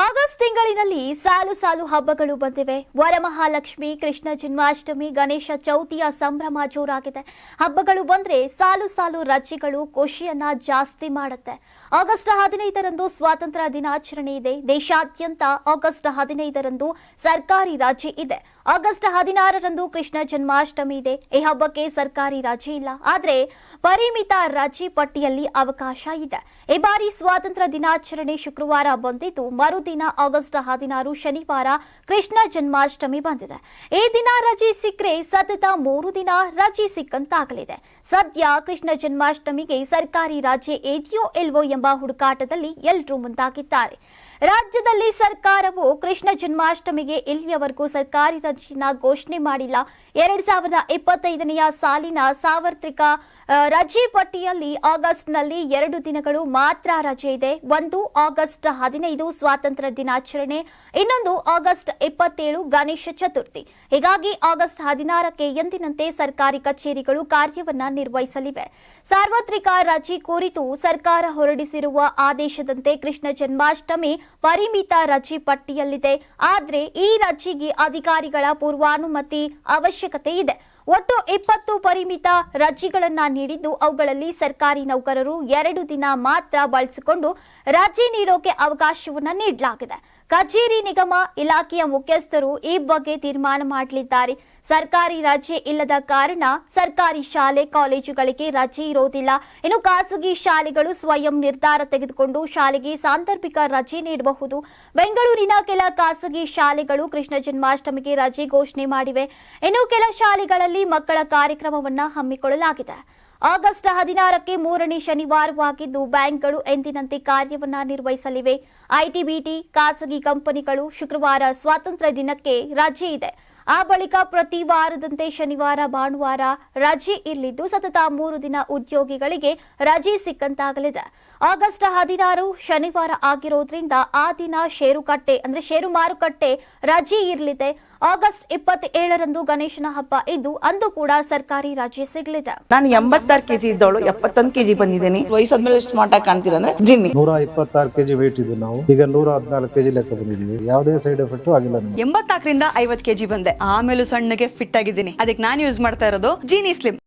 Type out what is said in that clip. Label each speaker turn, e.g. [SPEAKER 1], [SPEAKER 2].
[SPEAKER 1] August ತಿಂಗಳಿನಲ್ಲಿ ಸಾಲು ಸಾಲು ಹಬ್ಬಗಳು ಬಂದಿವೆ. ವರಮಹಾಲಕ್ಷ್ಮಿ, ಕೃಷ್ಣ ಜನ್ಮಾಷ್ಟಮಿ, ಗಣೇಶ ಚೌತಿಯ ಸಂಭ್ರಮ ಜೋರಾಗಿದೆ. ಹಬ್ಬಗಳು ಬಂದ್ರೆ ಸಾಲು ಸಾಲು ರಜೆಗಳು ಖುಷಿಯನ್ನ ಜಾಸ್ತಿ ಮಾಡುತ್ತೆ. ಆಗಸ್ಟ್ ಹದಿನೈದರಂದು ಸ್ವಾತಂತ್ರ್ಯ ದಿನಾಚರಣೆ ಇದೆ. ದೇಶಾದ್ಯಂತ ಆಗಸ್ಟ್ ಹದಿನೈದರಂದು ಸರ್ಕಾರಿ ರಜೆ ಇದೆ. ಆಗಸ್ಟ್ ಹದಿನಾರರಂದು ಕೃಷ್ಣ ಜನ್ಮಾಷ್ಟಮಿ ಇದೆ. ಈ ಹಬ್ಬಕ್ಕೆ ಸರ್ಕಾರಿ ರಜೆ ಇಲ್ಲ. ಆದರೆ ಪರಿಮಿತ ರಜೆ ಪಟ್ಟಿಯಲ್ಲಿ ಅವಕಾಶ ಇದೆ. ಈ ಬಾರಿ ಸ್ವಾತಂತ್ರ್ಯ ದಿನಾಚರಣೆ ಶುಕ್ರವಾರ ಬಂದಿದ್ದು, ಮರುದಿನ ಆಗಸ್ಟ್ ಹದಿನಾರು ಶನಿವಾರ ಕೃಷ್ಣ ಜನ್ಮಾಷ್ಟಮಿ ಬಂದಿದೆ. ಈ ದಿನ ರಜೆ ಸಿಕ್ಕರೆ ಸತತ ಮೂರು ದಿನ ರಜೆ ಸಿಕ್ಕಂತಾಗಲಿದೆ. ಸದ್ಯ ಕೃಷ್ಣ ಜನ್ಮಾಷ್ಟಮಿಗೆ ಸರ್ಕಾರಿ ರಜೆ ಇದೆಯೋ ಇಲ್ವೋ ಎಂಬ ಹುಡುಕಾಟದಲ್ಲಿ ಎಲ್ಲರೂ ಮುಂದಾಗಿದ್ದಾರೆ. ರಾಜ್ಯದಲ್ಲಿ ಸರ್ಕಾರವು ಕೃಷ್ಣ ಜನ್ಮಾಷ್ಟಮಿಗೆ ಇಲ್ಲಿಯವರೆಗೂ ಸರ್ಕಾರಿ ರಜೆಯನ್ನ ಘೋಷಣೆ ಮಾಡಿಲ್ಲ. ಎರಡ್ ಸಾವಿರದ ಇಪ್ಪತ್ತೈದನೆಯ ಸಾಲಿನ ಸಾರ್ವತ್ರಿಕ ರಜೆ ಪಟ್ಟಿಯಲ್ಲಿ ಆಗಸ್ಟ್ನಲ್ಲಿ ಎರಡು ದಿನಗಳು ಮಾತ್ರ ರಜೆ ಇದೆ. ಒಂದು ಆಗಸ್ಟ್ ಹದಿನೈದು ಸ್ವಾತಂತ್ರ್ಯ ದಿನಾಚರಣೆ, ಇನ್ನೊಂದು ಆಗಸ್ಟ್ ಇಪ್ಪತ್ತೇಳು ಗಣೇಶ ಚತುರ್ಥಿ. ಹೀಗಾಗಿ ಆಗಸ್ಟ್ ಹದಿನಾರಕ್ಕೆ ಎಂದಿನಂತೆ ಸರ್ಕಾರಿ ಕಚೇರಿಗಳು ಕಾರ್ಯವನ್ನ ನಿರ್ವಹಿಸಲಿವೆ. ಸಾರ್ವತ್ರಿಕ ರಜೆ ಕುರಿತು ಸರ್ಕಾರ ಹೊರಡಿಸಿರುವ ಆದೇಶದಂತೆ ಕೃಷ್ಣ ಜನ್ಮಾಷ್ಟಮಿ ಪರಿಮಿತ ರಜೆ ಪಟ್ಟಿಯಲ್ಲಿದೆ. ಆದರೆ ಈ ರಜೆಗೆ ಅಧಿಕಾರಿಗಳ ಪೂರ್ವಾನುಮತಿ ಅವಶ್ಯಕತೆ ಇದೆ. ಒಟ್ಟು ಇಪ್ಪತ್ತು ಪರಿಮಿತ ರಜೆಗಳನ್ನ ನೀಡಿದ್ದು ಅವುಗಳಲ್ಲಿ ಸರ್ಕಾರಿ ನೌಕರರು ಎರಡು ದಿನ ಮಾತ್ರ ಬಳಸಿಕೊಂಡು ರಜೆ ನೀಡೋಕೆ ಅವಕಾಶವನ್ನ ನೀಡಲಾಗಿದೆ. ಕಚೇರಿ ನಿಗಮ ಇಲಾಖೆಯ ಮುಖ್ಯಸ್ಥರು ಈ ಬಗ್ಗೆ ತೀರ್ಮಾನ ಮಾಡಲಿದ್ದಾರೆ. ಸರ್ಕಾರಿ ರಜೆ ಇಲ್ಲದ ಕಾರಣ ಸರ್ಕಾರಿ ಶಾಲೆ, ಕಾಲೇಜುಗಳಿಗೆ ರಜೆ ಇರೋದಿಲ್ಲ. ಇನ್ನು ಖಾಸಗಿ ಶಾಲೆಗಳು ಸ್ವಯಂ ನಿರ್ಧಾರ ತೆಗೆದುಕೊಂಡು ಶಾಲೆಗೆ ಸಾಂದರ್ಭಿಕ ರಜೆ ನೀಡಬಹುದು. ಬೆಂಗಳೂರಿನ ಕೆಲ ಖಾಸಗಿ ಶಾಲೆಗಳು ಕೃಷ್ಣ ಜನ್ಮಾಷ್ಟಮಿಗೆ ರಜೆ ಘೋಷಣೆ ಮಾಡಿವೆ. ಇನ್ನು ಕೆಲ ಶಾಲೆಗಳಲ್ಲಿ ಮಕ್ಕಳ ಕಾರ್ಯಕ್ರಮವನ್ನು ಹಮ್ಮಿಕೊಳ್ಳಲಾಗಿದೆ. ಆಗಸ್ಟ್ ಹದಿನಾರಕ್ಕೆ ಮೂರನೇ ಶನಿವಾರವಾಗಿದ್ದು ಬ್ಯಾಂಕ್ಗಳು ಎಂದಿನಂತೆ ಕಾರ್ಯವನ್ನ ನಿರ್ವಹಿಸಲಿವೆ. ಐಟಿ ಬಿಟಿ ಖಾಸಗಿ ಕಂಪನಿಗಳು ಶುಕ್ರವಾರ ಸ್ವಾತಂತ್ರ್ಯ ದಿನಕ್ಕೆ ರಜೆ ಇದೆ. ಆ ಬಳಿಕ ಪ್ರತಿ ವಾರದಂತೆ ಶನಿವಾರ, ಭಾನುವಾರ ರಜೆ ಇರಲಿದ್ದು ಸತತ ಮೂರು ದಿನ ಉದ್ಯೋಗಿಗಳಿಗೆ ರಜೆ ಸಿಕ್ಕಂತಾಗಲಿದೆ. ಆಗಸ್ಟ್ ಹದಿನಾರು ಶನಿವಾರ ಆಗಿರೋದ್ರಿಂದ ಆ ದಿನ ಷೇರುಕಟ್ಟೆ ಅಂದ್ರೆ ಷೇರು ಮಾರುಕಟ್ಟೆ ರಜೆ ಇರಲಿದೆ. ಆಗಸ್ಟ್ ಇಪ್ಪತ್ತೇಳರಂದು ಗಣೇಶನ ಹಬ್ಬ ಇದ್ದು ಅಂದು ಕೂಡ ಸರ್ಕಾರಿ ರಜೆ ಸಿಗಲಿದೆ.
[SPEAKER 2] ನಾನು ಎಂಬತ್ತಾರು ಕೆಜಿ ಇದ್ದವಳು ಎಪ್ಪತ್ತೊಂದು ಕೆಜಿ ಬಂದಿದ್ದೀನಿ. ವಯಸ್ಸಾದ್ಮೇಲೆ ಸ್ಮಾರ್ಟ್ ಆಗಿ ಕಾಣ್ತೀರ ಅಂದ್ರೆ ಜಿನ್ನಿ.
[SPEAKER 3] ನೂರ ಇಪ್ಪತ್ತಾರು ಕೆಜಿ ವೇಟ್ ಇದ್ದು ನಾವು. ಈಗ ನೂರ ಹದಿನಾಲ್ಕು ಕೆಜಿ ಲೆಕ್ಕ ಬಂದಿದ್ದೀವಿ. ಯಾವುದೇ ಸೈಡ್ ಎಫೆಕ್ಟ್ ಆಗಿಲ್ಲ ಎಂಬತ್ತಾಕರಿಂದ
[SPEAKER 4] ಎಂಬತ್ನಾಲ್ಕರಿಂದ ಐವತ್ ಕೆಜಿ ಬಂದೆ. ಆಮೇಲೆ ಸಣ್ಣಗೆ ಫಿಟ್ ಆಗಿದ್ದೀನಿ. ಅದಕ್ಕೆ ನಾನು ಯೂಸ್ ಮಾಡ್ತಾ ಇರೋದು ಜೀನಿ ಸ್ಲಿಮ್